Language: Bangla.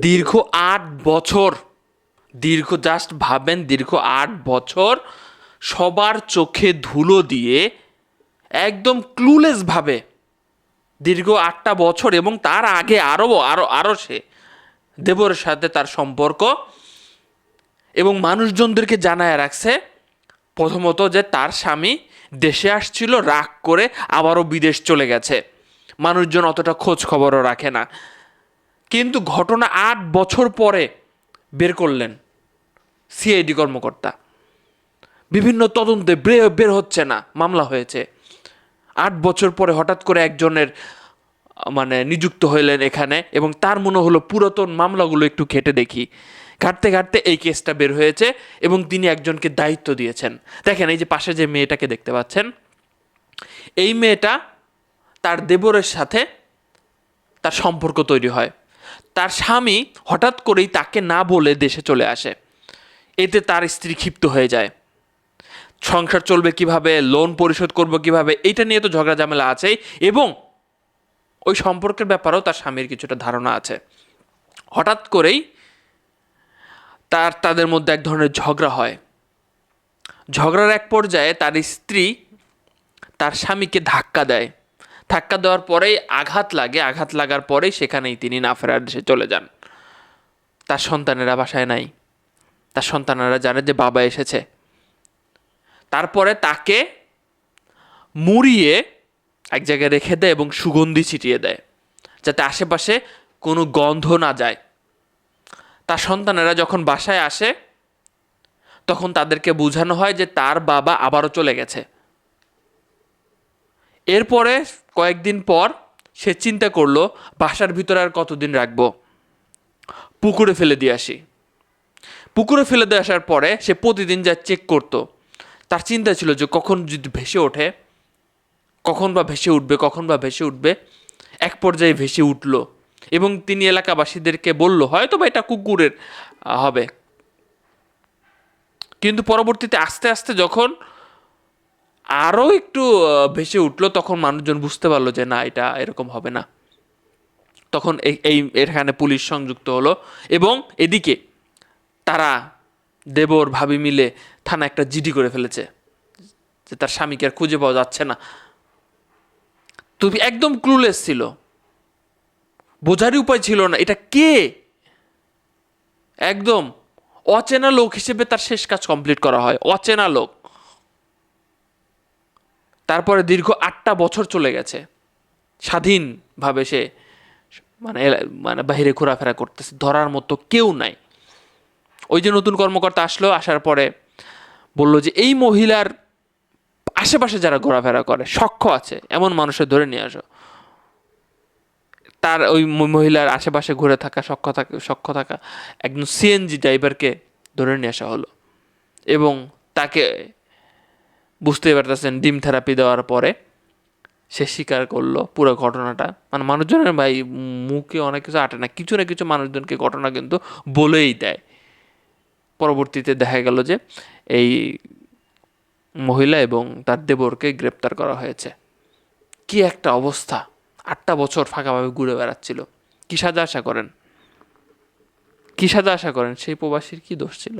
দীর্ঘ আট বছর, দীর্ঘ জাস্ট ভাবেন দীর্ঘ আট বছর সবার চোখে ধুলো দিয়ে একদম ক্লুলেসভাবে দীর্ঘ আটটা বছর এবং তার আগে আরও আরও আরও সে দেবরের সাথে তার সম্পর্ক এবং মানুষজনদেরকে জানায় রাখছে প্রথমত যে তার স্বামী দেশে আসছিল, রাগ করে আবারও বিদেশ চলে গেছে। মানুষজন অতটা খোঁজ খবরও রাখে না। কিন্তু ঘটনা আট বছর পরে বের করলেন সিআইডি কর্মকর্তা। বিভিন্ন তদন্তে বের হচ্ছে না, মামলা হয়েছে। আট বছর পরে হঠাৎ করে একজনের মানে নিযুক্ত হইলেন এখানে এবং তার মনে হলো পুরাতন মামলাগুলো একটু ঘেটে দেখি। ঘাটতে ঘাটতে এই কেসটা বের হয়েছে এবং তিনি একজনকে দায়িত্ব দিয়েছেন। দেখেন এই যে পাশে যে মেয়েটাকে দেখতে পাচ্ছেন, এই মেয়েটা তার দেবরের সাথে তার সম্পর্ক তৈরি হয়। তার স্বামী হঠাৎ করেই তাকে না বলে দেশে চলে আসে। এতে তার স্ত্রী ক্ষিপ্ত হয়ে যায়। সংসার চলবে কীভাবে? লোন পরিশোধ করব কীভাবে? এইটা নিয়ে তো ঝগড়া ঝামেলা আছেই এবং ওই সম্পর্কের ব্যাপারেও তার স্বামীর কিছুটা ধারণা আছে। হঠাৎ করেই তার, তাদের মধ্যে এক ধরনের ঝগড়া হয়। ঝগড়ার এক পর্যায়ে তার স্ত্রী তার স্বামীকে ধাক্কা দেয়। ধাক্কা দেওয়ার পরেই আঘাত লাগে, আঘাত লাগার পরেই সেখানেই তিনি না ফেরার দেশে চলে যান। তার সন্তানেরা বাসায় নাই। তার সন্তানেরা জানে যে বাবা এসেছে। তারপরে তাকে মুড়িয়ে এক জায়গায় রেখে দেয় এবং সুগন্ধি ছিটিয়ে দেয়, যাতে আশেপাশে কোনো গন্ধ না যায়। তার সন্তানেরা যখন বাসায় আসে, তখন তাদেরকে বোঝানো হয় যে তার বাবা আবারও চলে গেছে। এরপরে কয়েকদিন পর সে চিন্তা করল, বাসার ভিতরে আর কতদিন রাখব? পুকুরে ফেলে দিয়ে আসি। পুকুরে ফেলে দিয়ে আসার পরে সে প্রতিদিন যা চেক করতো, তার চিন্তা ছিল যে কখন যদি ভেসে ওঠে, কখন বা ভেসে উঠবে, কখন বা ভেসে উঠবে, এক পর্যায়ে ভেসে উঠল এবং তিনি এলাকাবাসীদেরকে বলল, হয়তো বা এটা কুকুরের হবে। কিন্তু পরবর্তীতে আস্তে আস্তে যখন আরও একটু ভেসে উঠল তখন মানুষজন বুঝতে পারল যে না, এটা এরকম হবে না। তখন এই, এখানে পুলিশ সংযুক্ত হলো এবং এদিকে তারা দেবর, ভাবি মিলে থানা একটা জিডি করে ফেলেছে যে তার স্বামীকে আর খুঁজে পাওয়া যাচ্ছে না। তুমি একদম ক্লুলেস ছিল। বোঝারই উপায় ছিল না, এটা কে? একদম অচেনা লোক হিসেবে তার শেষ কাজ কমপ্লিট করা হয়, অচেনা লোক। তারপরে দীর্ঘ আটটা বছর চলে গেছে। স্বাধীনভাবে সে মানে মানে বাইরে ঘোরাফেরা করতেছে, ধরার মতো কেউ নাই। ওই যে নতুন কর্মকর্তা আসলো, আসার পরে বলল যে, এই মহিলার আশেপাশে যারা ঘোরাফেরা করে সক্ষ আছে, এমন মানুষের ধরে নিয়ে আসো। তার ওই মহিলার আশেপাশে ঘুরে থাকা সক্ষ থাকা সক্ষ থাকা একজন সিএনজি ড্রাইভারকে ধরে নিয়ে আসা হলো। এবং তাকে বুঝতেই পারতেছেন ডিম থেরাপি দেওয়ার পরে সে স্বীকার করল পুরো ঘটনাটা। মানে মানুষজনের ভাই মুখে অনেক কিছু আটে না, কিছু না কিছু মানুষজনকে ঘটনা কিন্তু বলেই দেয়। পরবর্তীতে দেখা গেল যে এই মহিলা এবং তার দেবরকে গ্রেপ্তার করা হয়েছে। কি একটা অবস্থা! আটটা বছর ফাঁকাভাবে ঘুরে বেড়াচ্ছিল। কি সাজা আশা করেন? কি সাজা আশা করেন? সেই প্রবাসীর কি দোষ ছিল?